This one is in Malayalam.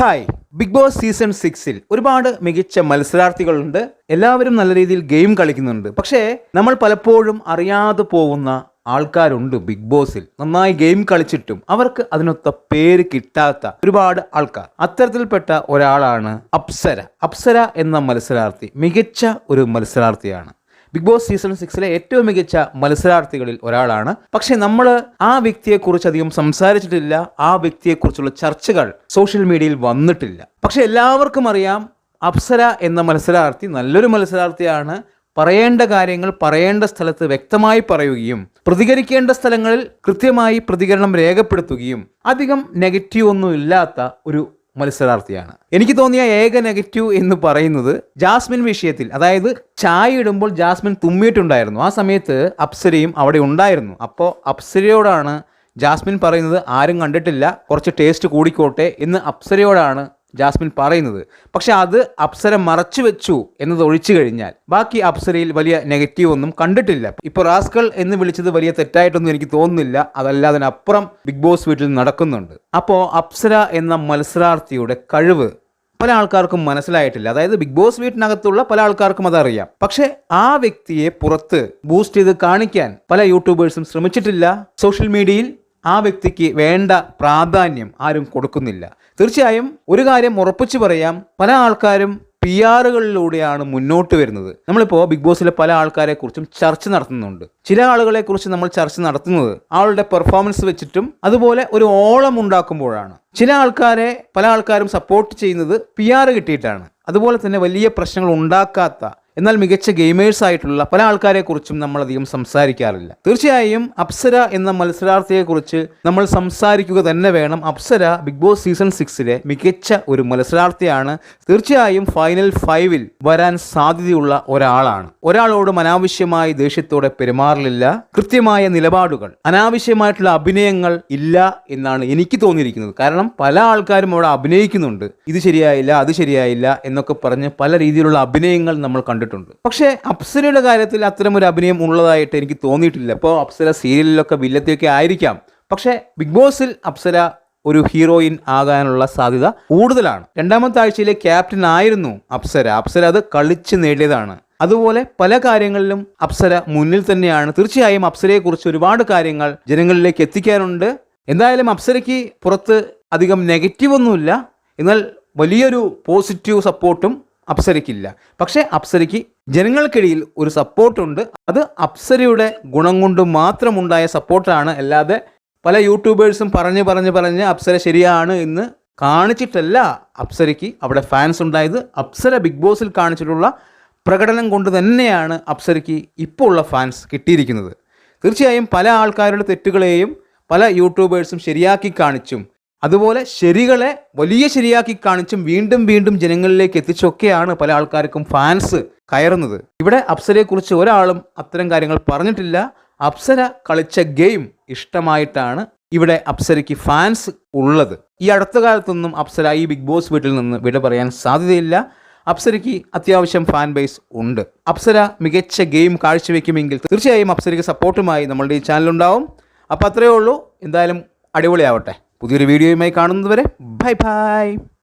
ഹായ്. ബിഗ് ബോസ് സീസൺ സിക്സിൽ ഒരുപാട് മികച്ച മത്സരാർത്ഥികളുണ്ട്. എല്ലാവരും നല്ല രീതിയിൽ ഗെയിം കളിക്കുന്നുണ്ട്. പക്ഷേ നമ്മൾ പലപ്പോഴും അറിയാതെ പോകുന്ന ആൾക്കാരുണ്ട് ബിഗ് ബോസിൽ. നന്നായി ഗെയിം കളിച്ചിട്ടും അവർക്ക് അതിനൊത്ത പേര് കിട്ടാത്ത ഒരുപാട് ആൾക്കാർ. അത്തരത്തിൽപ്പെട്ട ഒരാളാണ് അപ്സര. അപ്സര എന്ന മത്സരാർത്ഥി മികച്ച ഒരു മത്സരാർത്ഥിയാണ്. ബിഗ് ബോസ് സീസൺ സിക്സിലെ ഏറ്റവും മികച്ച മത്സരാർത്ഥികളിൽ ഒരാളാണ്. പക്ഷെ നമ്മൾ ആ വ്യക്തിയെക്കുറിച്ച് അധികം സംസാരിച്ചിട്ടില്ല. ആ വ്യക്തിയെക്കുറിച്ചുള്ള ചർച്ചകൾ സോഷ്യൽ മീഡിയയിൽ വന്നിട്ടില്ല. പക്ഷെ എല്ലാവർക്കും അറിയാം അപ്സര എന്ന മത്സരാർത്ഥി നല്ലൊരു മത്സരാർത്ഥിയാണ്. പറയേണ്ട കാര്യങ്ങൾ പറയേണ്ട സ്ഥലത്ത് വ്യക്തമായി പറയുകയും പ്രതികരിക്കേണ്ട സ്ഥലങ്ങളിൽ കൃത്യമായി പ്രതികരണം രേഖപ്പെടുത്തുകയും അധികം നെഗറ്റീവ് ഒന്നും ഇല്ലാത്ത ഒരു മത്സരാർത്ഥിയാണ്. എനിക്ക് തോന്നിയ ഏക നെഗറ്റീവ് എന്ന് പറയുന്നത് ജാസ്മിൻ വിഷയത്തിൽ. അതായത് ചായ ഇടുമ്പോൾ ജാസ്മിൻ തുമ്മിയിട്ടുണ്ടായിരുന്നു. ആ സമയത്ത് അപ്സരയും അവിടെ ഉണ്ടായിരുന്നു. അപ്പോൾ അപ്സരയോടാണ് ജാസ്മിൻ പറയുന്നത് ആരും കണ്ടിട്ടില്ല കുറച്ച് ടേസ്റ്റ് കൂടിക്കോട്ടെ എന്ന് അപ്സരയോടാണ് ജാസ്മിൻ പറയുന്നത്. പക്ഷെ അത് അപ്സര മറച്ചു വെച്ചു എന്നത് ഒഴിച്ചു കഴിഞ്ഞാൽ ബാക്കി അപ്സരയിൽ വലിയ നെഗറ്റീവ് ഒന്നും കണ്ടിട്ടില്ല. ഇപ്പോൾ റാസ്കൾ എന്ന് വിളിച്ചത് വലിയ തെറ്റായിട്ടൊന്നും എനിക്ക് തോന്നുന്നില്ല. അതല്ലാതെ അപ്പുറം ബിഗ് ബോസ് വീട്ടിൽ നടക്കുന്നുണ്ട്. അപ്പോ അപ്സര എന്ന മത്സരാർത്ഥിയുടെ കഴിവ് പല ആൾക്കാർക്കും മനസ്സിലായിട്ടില്ല. അതായത് ബിഗ് ബോസ് വീട്ടിനകത്തുള്ള പല ആൾക്കാർക്കും അതറിയാം. പക്ഷെ ആ വ്യക്തിയെ പുറത്ത് ബൂസ്റ്റ് ചെയ്ത് കാണിക്കാൻ പല യൂട്യൂബേഴ്സും ശ്രമിച്ചിട്ടില്ല. സോഷ്യൽ മീഡിയയിൽ ആ വ്യക്തിക്ക് വേണ്ട പ്രാധാന്യം ആരും കൊടുക്കുന്നില്ല. തീർച്ചയായും ഒരു കാര്യം ഉറപ്പിച്ചു പറയാം. പല ആൾക്കാരും പി ആറുകളിലൂടെയാണ് മുന്നോട്ട് വരുന്നത്. നമ്മളിപ്പോൾ ബിഗ് ബോസിലെ പല ആൾക്കാരെ കുറിച്ചും ചർച്ച നടത്തുന്നുണ്ട്. ചില ആളുകളെ കുറിച്ച് നമ്മൾ ചർച്ച നടത്തുന്നത് ആളുടെ പെർഫോമൻസ് വെച്ചിട്ടും അതുപോലെ ഒരു ഓളം ഉണ്ടാക്കുമ്പോഴാണ്. ചില ആൾക്കാരെ പല ആൾക്കാരും സപ്പോർട്ട് ചെയ്യുന്നത് പി ആറ് കിട്ടിയിട്ടാണ്. അതുപോലെ തന്നെ വലിയ പ്രശ്നങ്ങൾ ഉണ്ടാക്കാത്ത എന്നാൽ മികച്ച ഗെയിമേഴ്സ് ആയിട്ടുള്ള പല ആൾക്കാരെ കുറിച്ചും നമ്മൾ അധികം സംസാരിക്കാറില്ല. തീർച്ചയായും അപ്സര എന്ന മത്സരാർത്ഥിയെ കുറിച്ച് നമ്മൾ സംസാരിക്കുക തന്നെ വേണം. അപ്സര ബിഗ് ബോസ് സീസൺ സിക്സിലെ മികച്ച ഒരു മത്സരാർത്ഥിയാണ്. തീർച്ചയായും ഫൈനൽ ഫൈവിൽ വരാൻ സാധ്യതയുള്ള ഒരാളാണ്. ഒരാളോടും അനാവശ്യമായി ദേഷ്യത്തോടെ പെരുമാറില്ല കൃത്യമായ നിലപാടുകൾ അനാവശ്യമായിട്ടുള്ള അഭിനയങ്ങൾ ഇല്ല എന്നാണ് എനിക്ക് തോന്നിയിരിക്കുന്നത്. കാരണം പല ആൾക്കാരും അവിടെ അഭിനയിക്കുന്നുണ്ട്. ഇത് ശരിയായില്ല അത് ശരിയായില്ല എന്നൊക്കെ പറഞ്ഞ് പല രീതിയിലുള്ള അഭിനയങ്ങൾ നമ്മൾ കണ്ടിട്ടുണ്ട്. പക്ഷേ അപ്സരയുടെ കാര്യത്തിൽ അത്തരം ഒരു അഭിനയം ഉള്ളതായിട്ട് എനിക്ക് തോന്നിയിട്ടില്ല. ഇപ്പോൾ അപ്സര സീരിയലിലൊക്കെ വില്ലത്തിയൊക്കെ ആയിരിക്കാം. പക്ഷേ ബിഗ് ബോസിൽ അപ്സര ഒരു ഹീറോയിൻ ആകാനുള്ള സാധ്യത കൂടുതലാണ്. രണ്ടാമത്തെ ആഴ്ചയിലെ ക്യാപ്റ്റൻ ആയിരുന്നു അപ്സര. അപ്സര അത് കളിച്ച് നേടിയതാണ്. അതുപോലെ പല കാര്യങ്ങളിലും അപ്സര മുന്നിൽ തന്നെയാണ്. തീർച്ചയായും അപ്സരയെക്കുറിച്ച് ഒരുപാട് കാര്യങ്ങൾ ജനങ്ങളിലേക്ക് എത്തിക്കാനുണ്ട്. എന്തായാലും അപ്സരയ്ക്ക് പുറത്ത് അധികം നെഗറ്റീവ് ഒന്നുമില്ല. എന്നാൽ വലിയൊരു പോസിറ്റീവ് സപ്പോർട്ടും അപ്സരയ്ക്കില്ല. പക്ഷേ അപ്സരയ്ക്ക് ജനങ്ങൾക്കിടയിൽ ഒരു സപ്പോർട്ടുണ്ട്. അത് അപ്സരയുടെ ഗുണം കൊണ്ട് മാത്രമുണ്ടായ സപ്പോർട്ടാണ്. അല്ലാതെ പല യൂട്യൂബേഴ്സും പറഞ്ഞ് പറഞ്ഞ് പറഞ്ഞ് അപ്സര ശരിയാണ് എന്ന് കാണിച്ചിട്ടല്ല അപ്സരയ്ക്ക് അവിടെ ഫാൻസ് ഉണ്ടായത്. അപ്സര ബിഗ് ബോസിൽ കാണിച്ചിട്ടുള്ള പ്രകടനം കൊണ്ട് തന്നെയാണ് അപ്സരയ്ക്ക് ഇപ്പോൾ ഉള്ള ഫാൻസ് കിട്ടിയിരിക്കുന്നത്. തീർച്ചയായും പല ആൾക്കാരുടെ തെറ്റുകളെയും പല യൂട്യൂബേഴ്സും ശരിയാക്കി കാണിച്ചും അതുപോലെ ശരികളെ വലിയ ശരിയാക്കി കാണിച്ചും വീണ്ടും വീണ്ടും ജനങ്ങളിലേക്ക് എത്തിച്ചൊക്കെയാണ് പല ആൾക്കാർക്കും ഫാൻസ് കയറുന്നത്. ഇവിടെ അപ്സരയെക്കുറിച്ച് ഒരാളും അത്തരം കാര്യങ്ങൾ പറഞ്ഞിട്ടില്ല. അപ്സര കളിച്ച ഗെയിം ഇഷ്ടമായിട്ടാണ് ഇവിടെ അപ്സരയ്ക്ക് ഫാൻസ് ഉള്ളത്. ഈ അടുത്ത കാലത്തൊന്നും അപ്സര ഈ ബിഗ് ബോസ് വീട്ടിൽ നിന്ന് വിട പറയാൻ സാധ്യതയില്ല. അപ്സരയ്ക്ക് അത്യാവശ്യം ഫാൻ ബേസ് ഉണ്ട്. അപ്സര മികച്ച ഗെയിം കാഴ്ചവെക്കുമെങ്കിൽ തീർച്ചയായും അപ്സരയ്ക്ക് സപ്പോർട്ടുമായി നമ്മളുടെ ഈ ചാനലുണ്ടാവും അപ്പോൾ അത്രയേ ഉള്ളൂ. എന്തായാലും അടിപൊളിയാവട്ടെ. പുതിയൊരു വീഡിയോയുമായി കാണുന്നതുവരെ ബൈ ബൈ.